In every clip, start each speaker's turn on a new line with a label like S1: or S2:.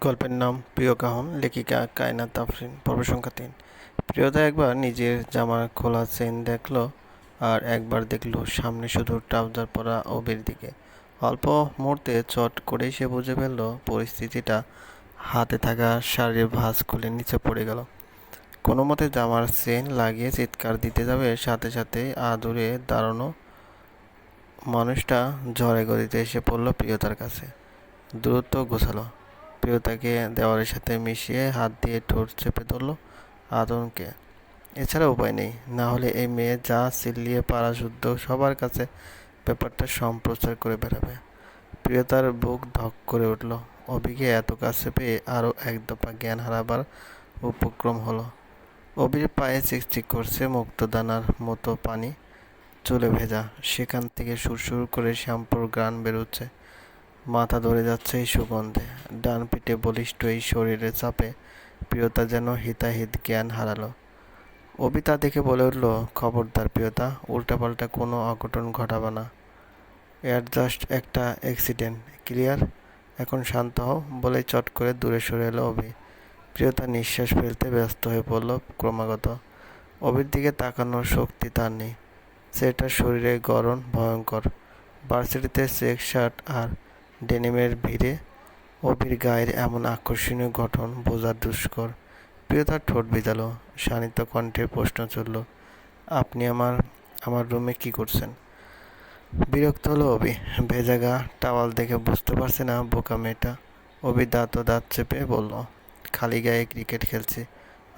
S1: গল্পের নাম প্রিয় কাহন লেখিকা কায়নাত আফরিন, পর্ব সংখ্যা তিন। প্রিয়তা একবার নিজের জামার খোলা চেন দেখল আর একবার দেখল সামনে শুধু ট্রাউজার পরা অবির দিকে। অল্প মুহূর্তে চট করেই সে বুঝে ফেলল পরিস্থিতিটা। হাতে থাকা শাড়ির ভাঁজ খুলে নিচে পড়ে গেল। কোনো মতে জামার চেন লাগিয়ে চিৎকার দিতে যাবে, সাথে সাথে আদুরে দাঁড়ানো মানুষটা ঝড়ে গদিতে এসে পড়ল প্রিয়তার কাছে। দূরত্ব গোছালো। প্রিয়তাকে দেওয়ালের সাথে মিশিয়ে হাত দিয়ে ঠোঁট চেপে ধরলো আদনকে এছাড়া উপায় নেই, না হলে এই মেয়ে যা চিল্লিয়ে পাড়া শুদ্ধ সবার কাছে ব্যাপারটা সম্প্রচার করে বেড়াবে। প্রিয়তার বুক ধক করে উঠল। অবিকে এত কাছে পেয়ে আরও এক দফা জ্ঞান হারাবার উপক্রম হলো। অবির পায়ে চিকচিক করছে মুক্তদানার মতো পানি, চুলে ভেজা। সেখান থেকে সুরসুর করে শ্যাম্পুর গ্রান বেরোচ্ছে। মাথা ধরে যাচ্ছে এই সুগন্ধে। ডান পিঠে বলিষ্ঠ এই শরীরে চাপে প্রিয়তা যেন হিতাহিত জ্ঞান হারালো। অবিতা দেখে বলে উঠল, খবরদার প্রিয়তা, উল্টাপাল্টা কোনো অঘটন ঘটাবা না। এর জাস্ট একটা অ্যাক্সিডেন্ট ক্লিয়ার এখন শান্ত হও বলে চট করে দূরে সরে এলো অভি। প্রিয়তা নিঃশ্বাস ফেলতে ব্যস্ত হয়ে পড়ল ক্রমাগত। অভির দিকে তাকানোর শক্তি তার নেই। সেটা শরীরে গরম ভয়ঙ্কর। ভার্সিটিতে চেক শার্ট আর ডেনিমের ভিড়ে অভির গায়ের এমন আকর্ষণীয় গঠন বোঝা দুষ্কর। প্রিয়তার ঠোঁট ভিজালো, শানিত কণ্ঠে প্রশ্ন চলল, আপনি আমার আমার রুমে কি করছেন? বিরক্ত হলো অবি ভেজা গা টাওয়াল দেখে বুঝতে পারছে না বোকা মেয়েটা। অবি দাঁত ও দাঁত চেপে বলল, খালি গায়ে ক্রিকেট খেলছি,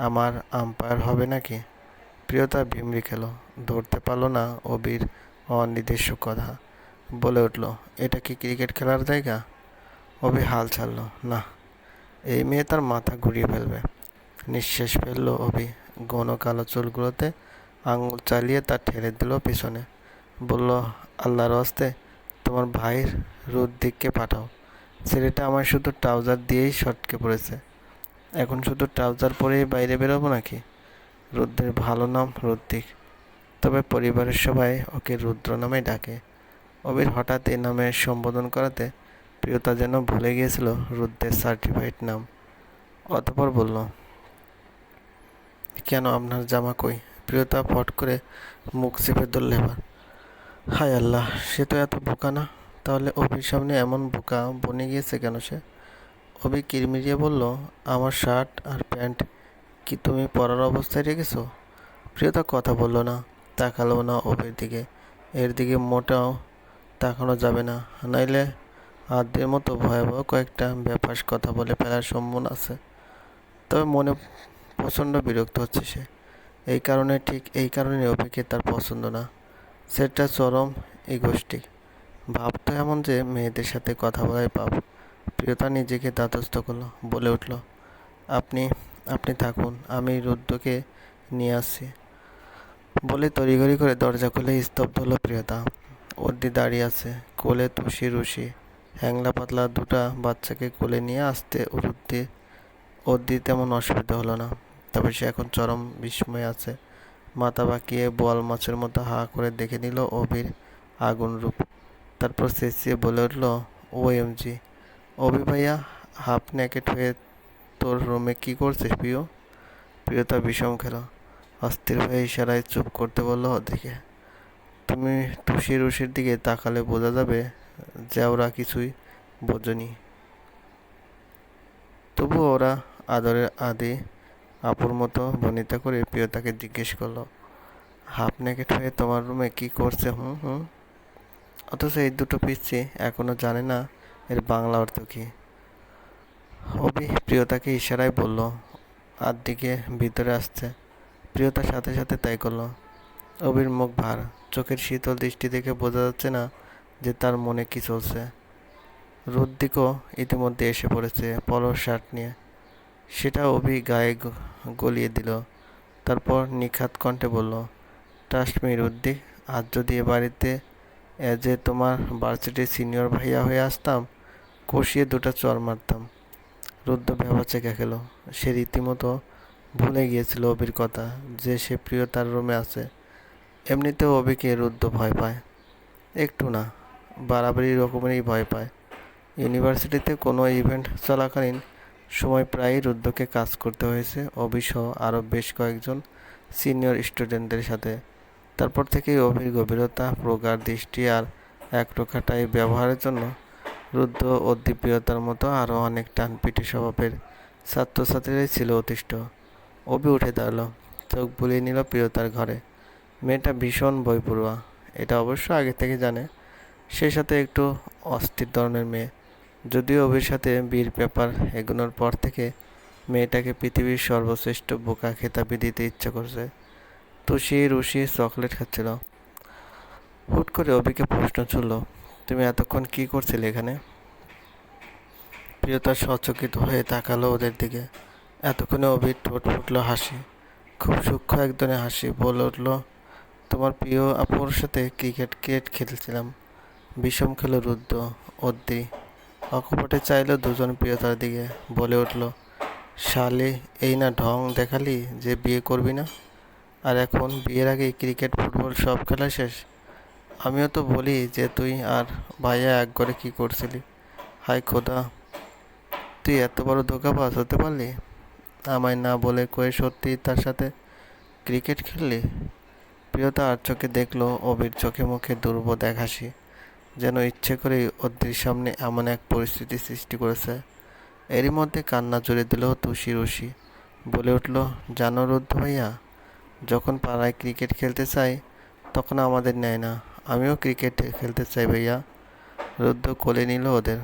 S1: আমার আম্পায়ার হবে নাকি? প্রিয়তা ভিমরি খেলো, ধরতে পারল না অবির অনির্দিষ্ট কথা। বলে উঠল, এটা কি ক্রিকেট খেলার জায়গা? অবি হাল ছাড়লো, না, এই মেয়ে তার মাথা ঘুরিয়ে ফেলবে। নিঃশ্বাস ফেলল অবি ঘন কালো চুলগুলোতে আঙুল চালিয়ে তা ঠেলে দিল পিছনে। বলল, আল্লাহর হস্তে তোমার ভাইয়ের রুদ্দিককে পাঠাও। ছেলেটা আমার শুধু ট্রাউজার দিয়েই শটকে পড়েছে। এখন শুধু ট্রাউজার পরেই বাইরে বেরোবো নাকি? রুদ্রের ভালো নাম রুদ্দিক তবে পরিবারের সবাই ওকে রুদ্র নামে ডাকে। অবির হঠাৎ এ নামে সম্বোধন করাতে প্রিয়তা যেন ভুলে গিয়েছিল রুদ্রের সার্টিফাইড নাম। অতপর বলল, কেন আপনার জামা কই? প্রিয়তা ফট করে মুখ চেপে ধরলে এবার। হায় আল্লাহ, সে তো এত বোকা না? তাহলে অভির সামনে এমন বোকা বনে গিয়েছে কেন সে? অভি কিরমিরিয়ে বলল, আমার শার্ট আর প্যান্ট কি তুমি পরার অবস্থায় রেখেছো? প্রিয়তা কথা বলল না, তাকালো না অভির দিকে। এর দিকে মোটাও তাকানো যাবে না। নাইলে আদের মতো ভয়াবহ কয়েকটা ব্যাপার কথা বলে ফেলার সম্ভাবনা আছে। তবে মনে প্রচণ্ড বিরক্ত হচ্ছে সে। এই কারণে ঠিক এই কারণে অভিকে তার পছন্দ না। সেটা চরম এই গোষ্ঠী। ভাব তো এমন যে মেয়েদের সাথে কথা বলাই পাপ। প্রিয়তা নিজেকে দাতস্থ করল, বলে উঠল, আপনি আপনি থাকুন, আমি রুদ্রকে নিয়ে আসছি। বলে তড়িঘড়ি করে দরজা খুলে স্তব্ধ হলো প্রিয়তা। অর্দি দাঁড়িয়ে আছে। কোলে তুষি রুষি হ্যাংলা পাতলা দুটা বাচ্চাকে কোলে নিয়ে আসতে উরুদ্দি অর্দি তেমন অসুবিধা হলো না। তবে সে এখন চরম বিস্ময়ে আছে। মাথা বাঁকিয়ে বোয়াল মাছের মতো হা করে দেখে নিল অভির আগুন রূপ। তারপর চেঁচিয়ে বলে উঠল ও অভি ভাইয়া, হাফ ন্যাকেট হয়ে তোর রুমে কী করছিস প্রিয়? প্রিয়তা বিষম খেল। অস্থির হয়ে ইশারায় চুপ করতে বলল ওদিকে। তুমি টুসি রুশির দিকে তাকালে বোঝা যাবে যে ওরা কিছুই বোঝনি। তবুও ওরা আদরের আদি আপুর মতো বনিতা করে প্রিয়তাকে জিজ্ঞেস করল, হাফ নেকেট হয়ে তোমার রুমে কি করছে, হুম হুম? অথচ এই দুটো পিচ্ছি এখনও জানে না এর বাংলা অর্থ কী। অবি প্রিয়তাকে ইশারায় বলল আর দিকে ভিতরে আসছে প্রিয়তার সাথে সাথে তাই করল অবির মুখ ভার। চোখের শীতল দৃষ্টি দেখে বোঝা যাচ্ছে না যে তার মনে কি চলছে। রুদ্দিকও ইতিমধ্যে এসে পড়েছে পলর শার্ট নিয়ে। সেটা অভি গায়ে গলিয়ে দিল। তারপর নিখাত কণ্ঠে বলল ট্রাস্ট মি রুদ্দিক, আজ যদি এ বাড়িতে যে তোমার ভার্সিটির সিনিয়র ভাইয়া হয়ে আসতাম, কষিয়ে দুটা চর মারতাম। রুদ্র ভেবাচে খেলো। সে রীতিমতো ভুলে গিয়েছিল অবির কথা যে সে প্রিয় তার রুমে আছে। এমনিতেও অবিকে রুদ্র ভয় পায়। একটু না বাড়াবাড়ি রকমেরই ভয় পায়। ইউনিভার্সিটিতে কোনো ইভেন্ট চলাকালীন সময় প্রায়ই রুদ্রকে কাজ করতে হয়েছে। অবিসহ আরও বেশ কয়েকজন সিনিয়র স্টুডেন্টদের সাথে। তারপর থেকেই অভির গভীরতা, প্রগাঢ় দৃষ্টি আর একরোখাটাই ব্যবহারের জন্য রুদ্র ও দীপ্রিয়তার মতো আরও অনেক টানপিটি স্বভাবের ছাত্রছাত্রীরাই ছিল অতিষ্ঠ। অভি উঠে দাঁড়াল, চোখ বুলিয়ে নিল প্রিয়তার ঘরে। মেয়েটা ভীষণ বইপড়ুয়া, এটা অবশ্য আগে থেকে জানে। সেই সাথে একটু অস্থির ধরনের মেয়ে। যদিও অভির সাথে বীর পেপার এগোনোর পর থেকে মেয়েটাকে পৃথিবীর সর্বশ্রেষ্ঠ বোকা খেতাবি দিতে ইচ্ছা করছে। তুষি, রুশি চকলেট খাচ্ছিল। হুট করে অভিকে প্রশ্ন ছুড়ল, তুমি এতক্ষণ কি করছিলে এখানে? প্রিয়তা সচকিত হয়ে তাকালো ওদের দিকে। এতক্ষণে অভির ঠোঁট ফুটল হাসি। খুব সূক্ষ্ম এক ধরনের হাসি, বলে উঠল তোমার প্রিয় আপুর সাথে ক্রিকেট ক্রিকেট খেলছিলাম। বিষম খেলো রুদ্র অদ্রি অকপটে চাইলো দুজন প্রিয়তার দিকে, বলে উঠল, শালে, এই না ঢং দেখালি যে বিয়ে করবি না? আর এখন বিয়ের আগে ক্রিকেট ফুটবল সব খেলা শেষ? আমিও তো বলি যে তুই আর ভাইয়া এক ঘরে কী করছিলি? হাই খোদা, তুই এত বড় ধোকাবাজ হতে পারলি? আমায় না বলে কয়ে সত্যি তার সাথে ক্রিকেট খেললি? প্রিয়তা আর চোখে দেখল অবির চোখে মুখে দুর্বোধ এক হাসি যেন ইচ্ছে করেই অদ্রির সামনে এমন এক পরিস্থিতি সৃষ্টি করেছে। এরই মধ্যে কান্না জুড়ে দিল তুষি রুষি বলে উঠল, জানো রুদ্ধ ভাইয়া, যখন পাড়ায় ক্রিকেট খেলতে চাই, তখন আমাদের নেয় না, আমিও ক্রিকেট খেলতে চাই ভাইয়া। রুদ্র কোলে নিল ওদের,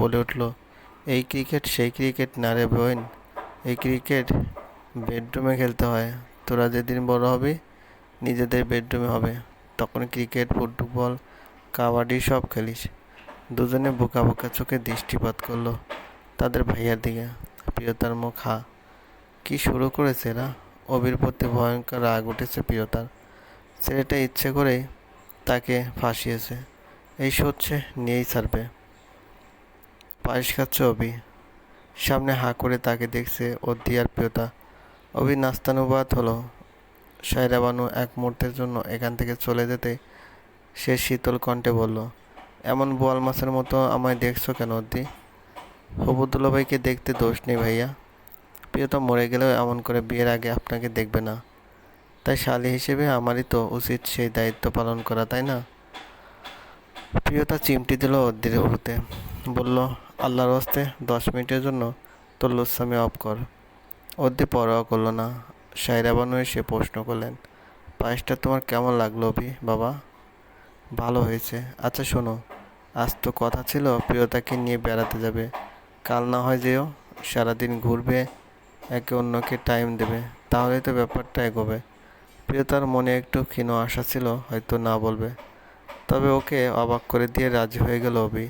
S1: বলে উঠল, এই ক্রিকেট সেই ক্রিকেট না রে বোন এই ক্রিকেট বেডরুমে খেলতে হয়, তোরা যেদিন বড় হবে নিজেদের বেডরুমে হবে। তখন ক্রিকেট ফুটবল কাবাডি সব খেলিস। দুজনে বোকা বোকা চোখে দৃষ্টিপাত করল তাদের ভাইয়ার দিকে। প্রিয়তার মুখ হা। কি শুরু করেছে এরা? অবির প্রতি ভয়ঙ্কর রাগ উঠেছে প্রিয়তার। ছেলেটা ইচ্ছে করেই তাকে ফাঁসিয়েছে। এই সচ্ছে নিয়েই ছাড়বে। পায়েস খাচ্ছে অবি। সামনে হাঁ করে তাকে দেখছে ও দিয়ার প্রিয়তা। অবি নাস্তানুবাদ হলো। সায়রা বানু এক মুহূর্তের জন্য এখান থেকে চলে যেতে সে শীতল কণ্ঠে বলল, এমন বোয়াল মাছের মতো আমায় দেখছ কেন অদ্দি? হবুদুল্লা ভাইকে দেখতে দোষ নেই ভাইয়া। প্রিয়তা মরে গেলেও এমন করে বিয়ের আগে আপনাকে দেখবে না। তাই শালি হিসেবে আমারই তো উচিত সেই দায়িত্ব পালন করা, তাই না? প্রিয়তা চিমটি দিল অদ্দির উড়তে বলল, আল্লাহর হস্তে দশ মিনিটের জন্য তোর লুসামি অফ কর। অদ্দি পরোয়া করল না। সাইরা বানু এসে প্রশ্ন করলেন, পায়েসটা তোমার কেমন লাগল অভি, বাবা? ভালো হয়েছে। আচ্ছা শোনো, আজ তো কথা ছিল প্রিয়তাকে নিয়ে বেড়াতে যাবে। কাল না হয় যেও, সারাদিন ঘুরবে, একে অন্যকে টাইম দেবে। তাহলে তো ব্যাপারটা এগোবে। প্রিয়তার মনে একটু ক্ষীণ আশা ছিল, হয়তো না বলবে। তবে ওকে অবাক করে দিয়ে রাজি হয়ে গেল অভি।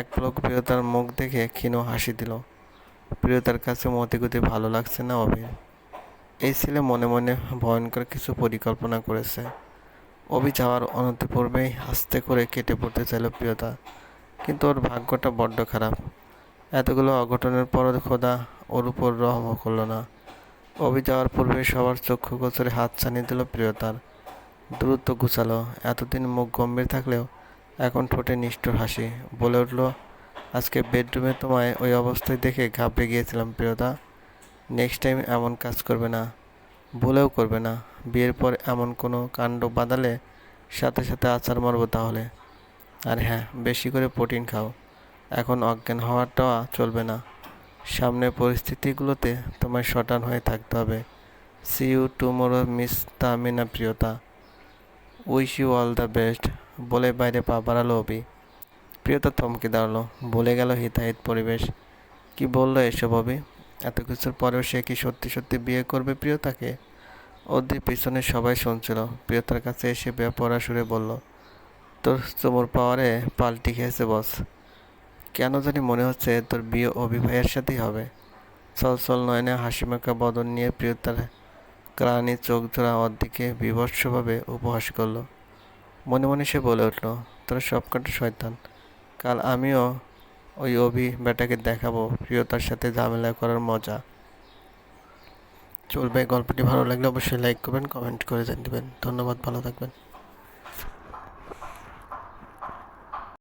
S1: এক লোক প্রিয়তার মুখ দেখে ক্ষীণ হাসি দিল। প্রিয়তার কাছে মতিগতি ভালো লাগছে না অভি এই ছেলে মনে মনে ভয়ঙ্কর কিছু পরিকল্পনা করেছে। অভি যাওয়ার অনতিপূর্বেই হাসতে করে কেটে পড়তে চাইল প্রিয়তা, কিন্তু ওর ভাগ্যটা বড্ড খারাপ। এতগুলো অঘটনের পর খোদা ওর উপর রহম করল না। অভি যাওয়ার পূর্বে সবার চক্ষু গোচরে হাত ছানিয়ে দিল প্রিয়তার। দ্রুত গুছালো, এতদিন মুখ গম্ভীর থাকলেও এখন ঠোঁটে নিষ্ঠুর হাসি। বলে উঠল, আজকে বেডরুমে তোমায় ওই অবস্থায় দেখে ঘাবড়ে গিয়েছিলাম, প্রিয়তা। নেক্সট টাইম এমন কাজ করবে না, ভুলেও করবে না। বিয়ের পর এমন কোনো কাণ্ড বাদালে সাথে সাথে আচার মারবো তাহলে। আর হ্যাঁ বেশি করে প্রোটিন খাও। এখন অজ্ঞান হওয়াটা চলবে না। সামনে পরিস্থিতিগুলোতে তোমায় শটান হয়ে থাকতে হবে। See you tomorrow miss Tamina Priyota wish you all the best বলে বাইরে পা বাড়ালো অবি প্রিয়তা থমকে দাঁড়াল। বলে গেল হিতাহিত পরিবেশ। কি বলল এসব অবি এত কিছুর পরেও সে কি সত্যি সত্যি বিয়ে করবে প্রিয়তাকে? ওদের পিছনে সবাই শুনছিল। প্রিয়তার কাছে এসে বেপরা সুরে বলল, তোর চুমুর পাওয়ারে পাল্টি খেয়েছে, বস। কেন জানি মনে হচ্ছে তোর বিয়ে অভিভাইয়ের সাথেই হবে। চল চল নয়নে হাসিমাখা বদন নিয়ে প্রিয়তার ক্রানি চোখ ধরা অর্ধেকে বিভৎসভাবে উপহাস করল। মনে মনে সে বলে উঠল, তোর সবকটা শয়তান। কাল আমিও ওই অভি বেটাকে দেখাবো, প্রিয়তার সাথে ঝামেলা করার মজা। চলবে গল্পটি ভালো লাগলে অবশ্যই লাইক করবেন কমেন্ট করে জানিয়ে দেবেন। ধন্যবাদ, ভালো থাকবেন।